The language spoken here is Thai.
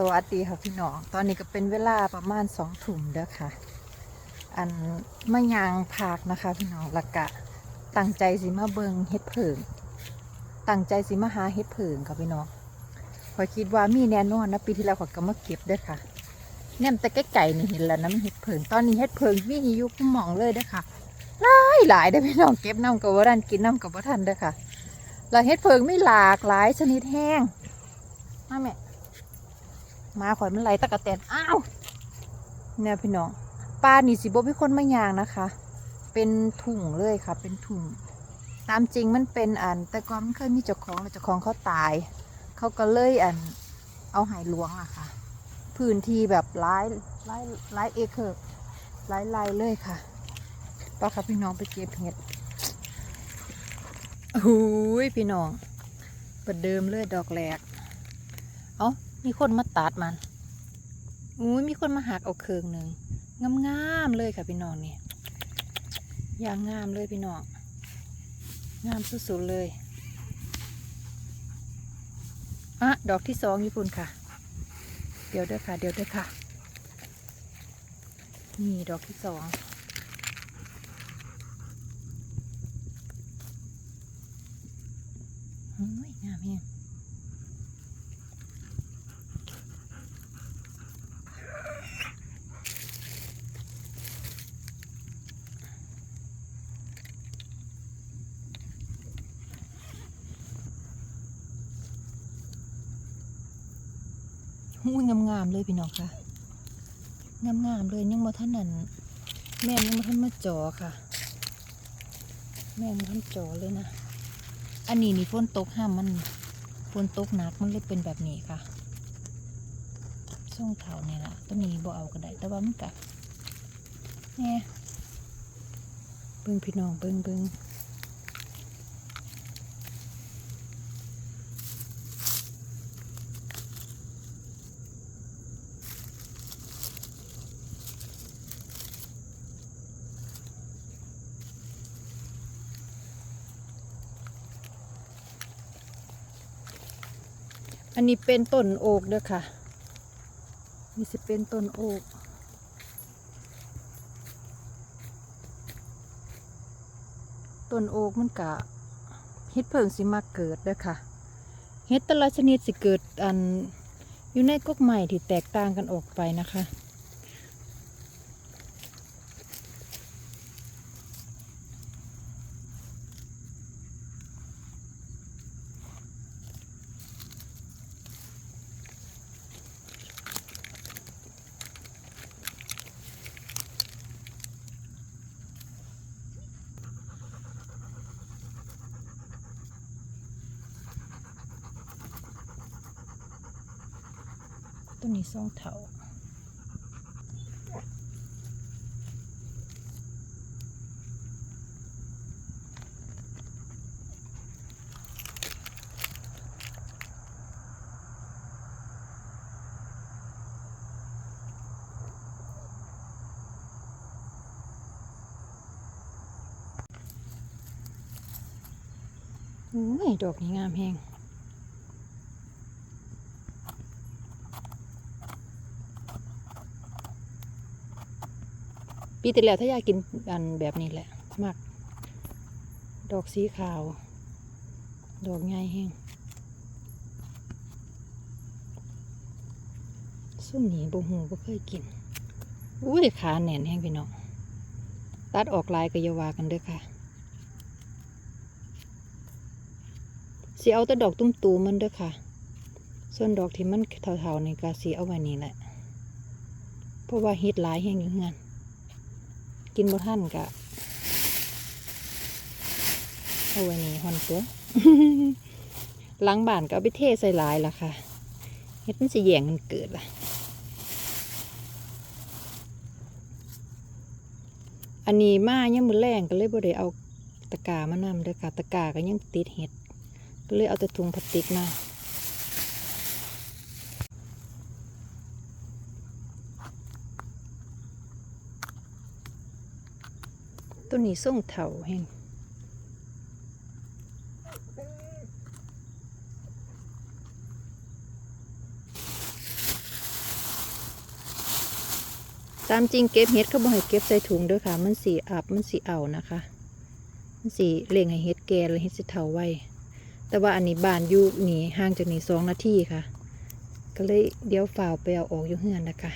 สวัสดีค่ะพี่น้อง ตอนนี้ก็เป็นเวลาประมาณสองทุ่มเด้อค่ะ อันมะยางพากนะคะ พี่น้องละกะตั้งใจสิมาเบิงเฮ็ดเผิงตั้งใจสิมาหาเฮ็ดเผิงค่ะพี่น้องพอยคิดว่ามีแน่นอนนะปีที่แล้วขอยก็มาเก็บเด้อค่ะเนี่ยแต่ไก่ๆนี่เห็นแล้วนะมันเฮ็ดเผิงตอนนี้เฮ็ดเผิงวิ่งอยู่คุ้มหมองเลยเด้อค่ะหลายหลายเด้อพี่น้องเก็บน้ำกับว่าทันกินน้ำกับว่าทันเด้อค่ะแล้วเฮ็ดเผิงไม่หลากหลายชนิดแห้งมาแม่ มาข่อยมันไหลตะกะแตนอ้าวเนี่ยพี่น้องปลานี่สิบ่มีคนไมายางนะคะ เป็นถุงเลยค่ะ เป็นถุงตามจริงมันเป็นอัน แต่ก่อนมันเคยมีเจ้าของแล้วเจ้าของเขาตาย เขาก็เลยอันเอาหายหลวงอะค่ะ พื้นที่แบบหลายหลายหลายเอเคอร์หลายไรเลยค่ะป้าค่ะพี่น้องไปเก็บเห็ดหูยพี่น้องประเดิมเลยดอกแหลก เอ้า มีคนมาตัดมันอุ้ยมีคนมาหักเอาเคืองหนึ่งงามๆเลยค่ะพี่น้องเนี่อย่างงามเลยพี่น้องงามสุดๆเลยอะดอกที่สองญี่ปุ่นค่ะ เดี๋ยวเด้อค่ะ เดี๋ยวเด้อค่ะ นี่ดอกที่สองโอ้ยงามแฮง หูยงามๆเลยพี่น้องค่ะงามๆเลยยังมาท่านนั่นแม่ยังมาท่านมาจอค่ะ แม่มาท่านจอเลยนะอันนี้นี่ฝนตกห้ามมันฝนตกหนักมันเลยเป็นแบบนี้ค่ะช่วงเท้าเนี่ยละตัวนี้บ่เอาก็ได้แต่ว่ามันกะเนี่ยเบิ้งพี่น้องเบิ้งเบิ้ง อันนี้เป็นต้นโอกเด้อค่ะ นี่สิเป็นต้นโอกต้นโอกมันกะเฮ็ดเพิ่งสิมาเกิดเด้อค่ะเฮ็ดแต่ละชนิดสิเกิดอันอยู่ในกกใหม่ที่แตกต่างกันออกไปนะคะ ต้นนี้ซ่องเถาอุ้ยดอกนี้งามแฮง ปีที่แล้วถ้าอยากกินอันแบบนี้แหละมากดอกสีขาว ดอกใหญ่แห้งส้มหนีบ่หูบ่เคยกินอุ้ยขาแน่นแห้งพี่น้องตัดออกลายก็อยาวากันเด้อค่ะสีเอาแต่ดอกตุ้มตูมมันเด้อค่ะ ส่วนดอกที่มันเถาๆนี่ก็สีเอาไว้นี่แหละ เพราะว่าฮิตหลายแห้งอยู่เงิน กินบ่ท่านกะเอาไว้นี่ฮอนตัวหล้างบ้านก็เอาไปเทใส่หลายละค่ะเฮ็ดมันสิแย่งกันเกิดล่ะ อันนี้มายังมือแรงก็เลยบ่ได้เอาตะกร้ามานำเด้อค่ะตะกร้าก็ยังติดเห็ด ก็เลยเอาแต่ถุงพลาสติกมา ตัวนี้ส่งเถาแห้งตามจริงเก็บเฮ็ดเขาบอกให้เก็บใส่ถุงด้วยค่ะ มันสีอับมันสีเอานะคะ มันสีเล่งให้เฮ็ดแก่เลยเฮ็ดสีเถาไว้ แต่ว่าอันนี้บานยูนี่ห่างจากนี้สองนาทีค่ะ ก็เลยเดี๋ยวฝ่าไปเอาออกอยู่เฮือนนะคะ